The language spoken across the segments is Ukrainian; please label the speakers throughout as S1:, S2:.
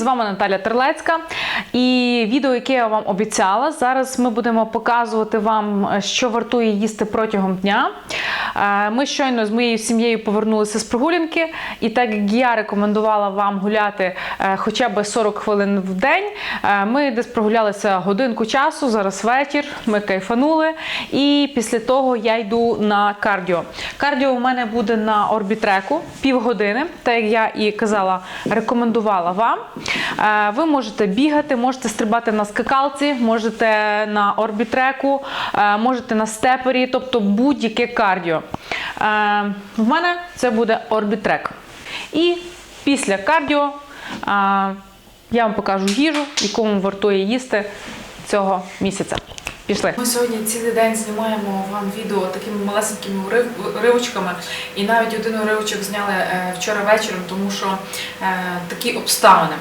S1: з вами Наталя Терлецька. І відео, яке я вам обіцяла, зараз ми будемо показувати вам, е, що вартує їсти протягом дня. Е, Ми щойно з моєю сім'єю повернулися з прогулянки, і так як я рекомендувала вам гуляти е, хоча б 40 хвилин в день, ми десь прогулялися годинку часу. Зараз вечір, ми кайфанули. І після того я йду на кардіо. Кардіо у мене буде на орбітреку півгодини, так як я і казала, рекомендувала вам. Ви можете бігати, можете стрибати на скакалці, можете на орбітреку, е, можете на степері, тобто будь-яке кардіо. Е, В мене це буде орбітрек. І після кардіо е, я вам покажу їжу, вам вартує їсти цього місяця. Пішли.
S2: Ми сьогодні цілий день знімаємо вам відео такими малесенькими урив- уривочками, і навіть один уривочок зняли е, вчора вечором, тому що е, такі обставини.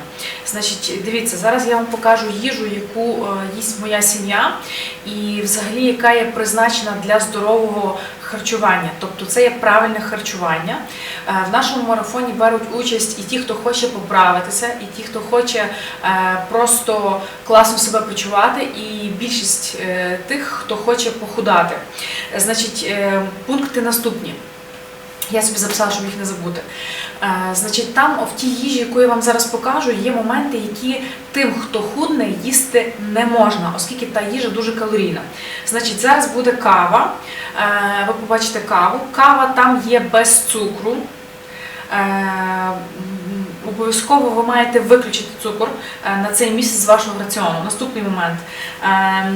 S2: Значить, дивіться, зараз я вам покажу їжу, яку е, їсть моя сім'я, і взагалі яка є призначена для здорового харчування. Тобто це є правильне харчування. Е, В нашому марафоні беруть участь і ті, хто хоче поправитися, і ті, хто хоче е, просто класно себе почувати, і більшість е, тих, хто хоче похудати. Значить, пункти наступні. Я собі записала, щоб їх не забути. Е, значить, там в тій їжі, яку я вам зараз покажу, є моменти, які тим, хто худне, їсти не можна, оскільки та їжа дуже калорійна. Значить, зараз буде кава. Е, ви побачите каву. Кава там є без цукру. Е, Обов'язково ви маєте виключити цукор на цей місяць з вашого раціону. Наступний момент. Е,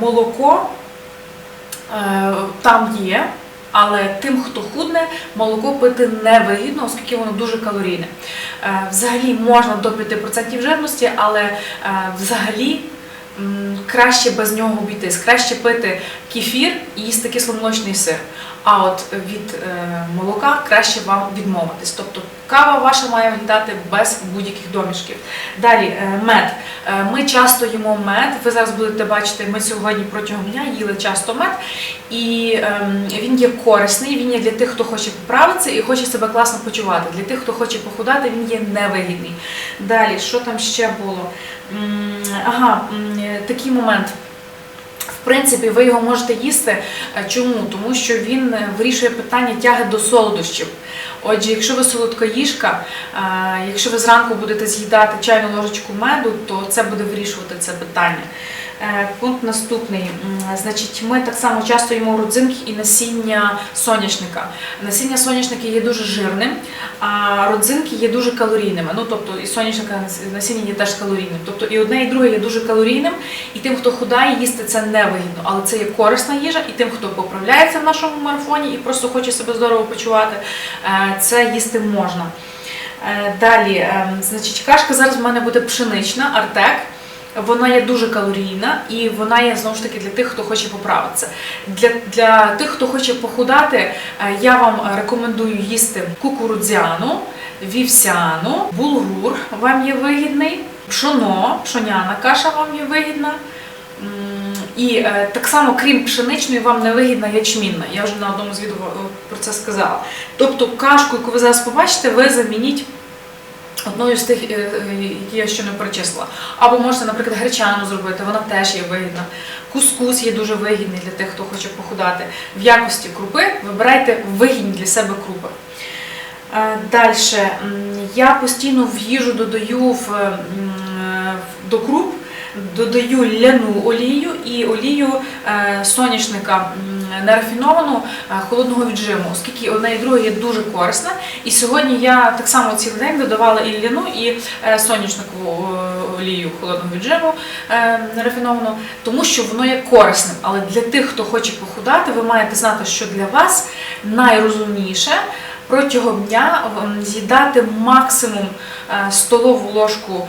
S2: Молоко там є, але тим, хто худне, молоко пити невигідно, оскільки воно дуже калорійне. Е, Взагалі можна до 5% жирності, але е, взагалі краще без нього обійтись. Краще пити кефір і їсти кисломолочний сир. А от від е, молока краще вам відмовитись. Тобто кава ваша має виглядати без будь-яких домішків. Далі е, мед. Е, Ми часто їмо мед. Ви зараз будете бачити, ми сьогодні протягом дня їли часто мед, і ем, він є корисний. Він є для тих, хто хоче поправитися і хоче себе класно почувати. Для тих, хто хоче похудати, він є невигідний. Далі, що там ще було? Ага, такий момент. В принципі, ви його можете їсти. Е, Чому? Тому що він е, вирішує питання тяги до солодощів. Отже, якщо ви солодкоїжка, е, якщо ви зранку будете з'їдати чайну ложечку меду, то це буде вирішувати це питання. Е, Пункт наступний. Значить, ми так само часто їмо родзинки і насіння соняшника. Насіння соняшника є дуже жирним, а родзинки є дуже калорійними. Ну тобто і соняшника насіння є теж калорійним. Тобто і одне, і друге є дуже калорійним, і тим, хто худає, їсти це невигідно. Але це є корисна їжа, і тим, хто поправляється в нашому марафоні і просто хоче себе здорово почувати, е, це їсти можна. Е, Далі, е, значить, кашка зараз в мене буде пшенична, артек. Вона є дуже калорійна і вона є знову ж таки для тих, хто хоче поправитися. Для, для тих, хто хоче похудати, е, я вам рекомендую їсти кукурудзяну, вівсяну, булгур вам є вигідний, пшоно, пшоняна каша вам є вигідна. І е, так само, крім пшеничної, вам не вигідна ячмінна. Я вже на одному з відео е, про це сказала. Тобто кашку, яку ви зараз побачите, ви замініть одною з тих, е, е, які я ще не перечислила. Або можете, наприклад, гречану зробити, вона теж є вигідна. Кускус є дуже вигідний для тих, хто хоче похудати. В якості крупи вибирайте вигідні для себе крупи. Далі, я постійно в їжу додаю в- до круп, додаю ляну олію і олію е, соняшника нерафіновану е, холодного віджиму, оскільки одне і друге є дуже корисне. І сьогодні я так само цілий день додавала і ляну, і е, соняшникову олію холодного віджиму нерафіновану, тому що воно є корисним. Але для тих, хто хоче похудати, ви маєте знати, що для вас найрозумніше протягом дня з'їдати максимум столову ложку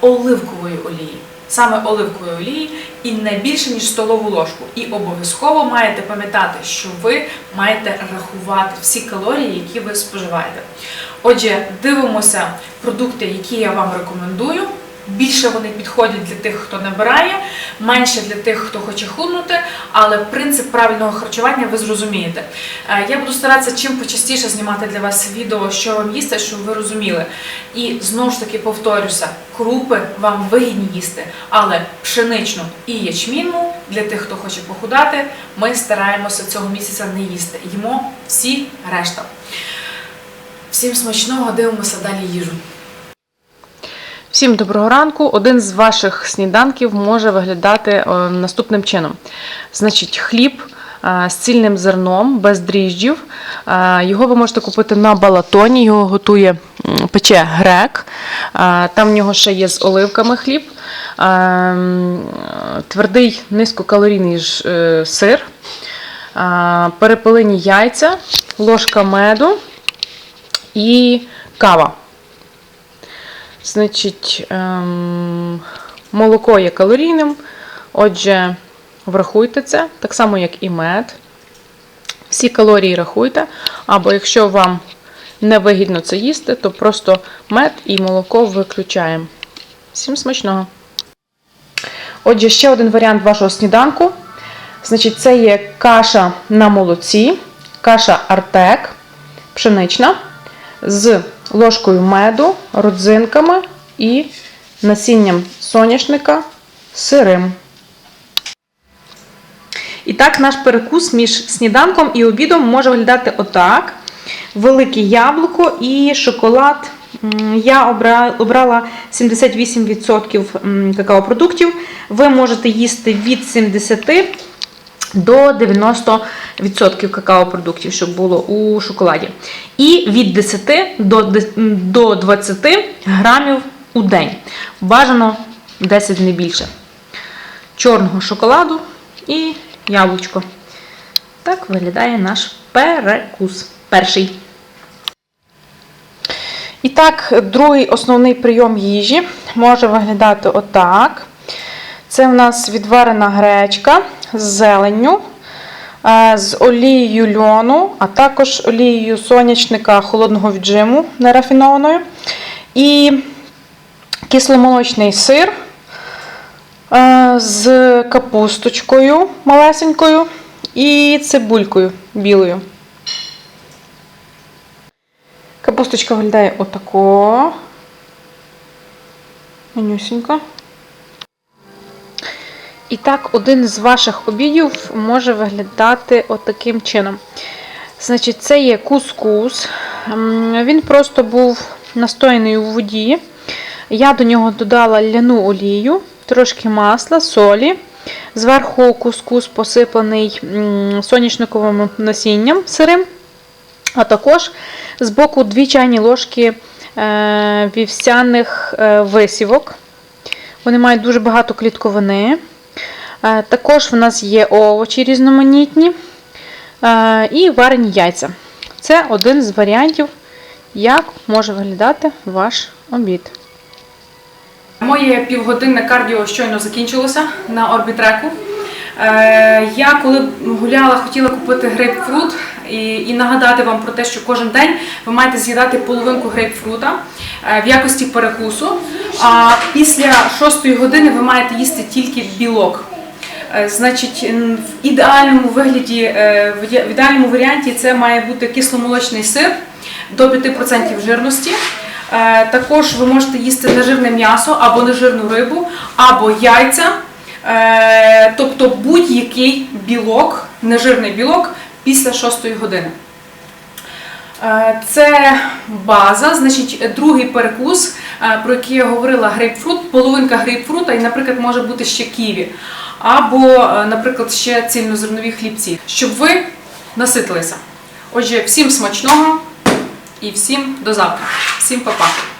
S2: оливкової олії. Саме оливкової олії і не більше, ніж столову ложку. І обов'язково маєте пам'ятати, що ви маєте рахувати всі калорії, які ви споживаєте. Отже, дивимося продукти, які я вам рекомендую. Більше вони підходять для тих, хто набирає, менше для тих, хто хоче худнути, але принцип правильного харчування ви зрозумієте. Е, Я буду старатися чим почастіше знімати для вас відео, що вам їсти, щоб ви розуміли. І знову ж таки повторюся, крупи вам вигідні їсти, але пшеничну і ячмінну для тих, хто хоче похудати, ми стараємося цього місяця не їсти. Їмо всі решта. Всім смачного, дивимося далі їжу.
S1: Всім доброго ранку. Один з ваших сніданків може виглядати е, наступним чином: значить, хліб е, з цільним зерном, без дріжджів. Е, Його ви можете купити на балатоні, його готує пече грек. Там в нього ще є з оливками хліб, твердий низькокалорійний сир, перепелині яйця, ложка меду і кава. Значить, ем, молоко є калорійним. Отже, врахуйте це, так само, як і мед. Всі калорії рахуйте. Або якщо вам не вигідно це їсти, то просто мед і молоко виключаємо. Всім смачного! Отже, ще один варіант вашого сніданку. Значить, це є каша на молоці, каша артек, пшенична з ложкою меду, родзинками і насінням соняшника сирим. І так, наш перекус між сніданком і обідом може виглядати отак: велике яблуко і шоколад. Я обрала 78% какао-продуктів. Ви можете їсти від 70 до 90% какао-продуктів, щоб було у шоколаді. І від 10 до до 20 грамів у день. Бажано 10 не більше. Чорного шоколаду і яблучко. Так виглядає наш перекус. Перший. І так, другий основний прийом їжі може виглядати отак. Це в нас відварена гречка з зеленню, з олією льону, а також олією сонячника холодного віджиму нерафінованою. І кисломолочний сир з капусточкою малесенькою і цибулькою білою. Капусточка виглядає отако. Манюсенько. І так, один з ваших обідів може виглядати отаким чином. Значить, це є кускус. М, Він просто був настояний у воді. Я до нього додала ляну олію, трошки масла, солі. Зверху кускус посипаний соняшниковим насінням сирим. А також з боку 2 чайні ложки е, вівсяних е, висівок. Вони мають дуже багато клітковини. Е, Також в нас є овочі різноманітні е, і варені яйця. Це один з варіантів, як може виглядати ваш обід.
S2: Моє півгодинне кардіо щойно закінчилося на орбітреку. Е, Я коли гуляла, хотіла купити грейпфрут і, і нагадати вам про те, що кожен день ви маєте з'їдати половинку грейпфрута в якості перекусу. А після шостої години ви маєте їсти тільки білок. Е, Значить, в ідеальному вигляді, е, в ідеальному варіанті це має бути кисломолочний сир до 5% жирності. Е, Також ви можете їсти нежирне м'ясо або нежирну рибу, або яйця, тобто будь-який білок, нежирний білок після 6 години. Е, Це база, значить, другий перекус, е, про який я говорила, грейпфрут, половинка грейпфрута, і, наприклад, може бути ще ківі, або, е, наприклад, ще цільнозернові хлібці, щоб ви наситилися. Отже, всім смачного і всім до завтра. Всім па-па!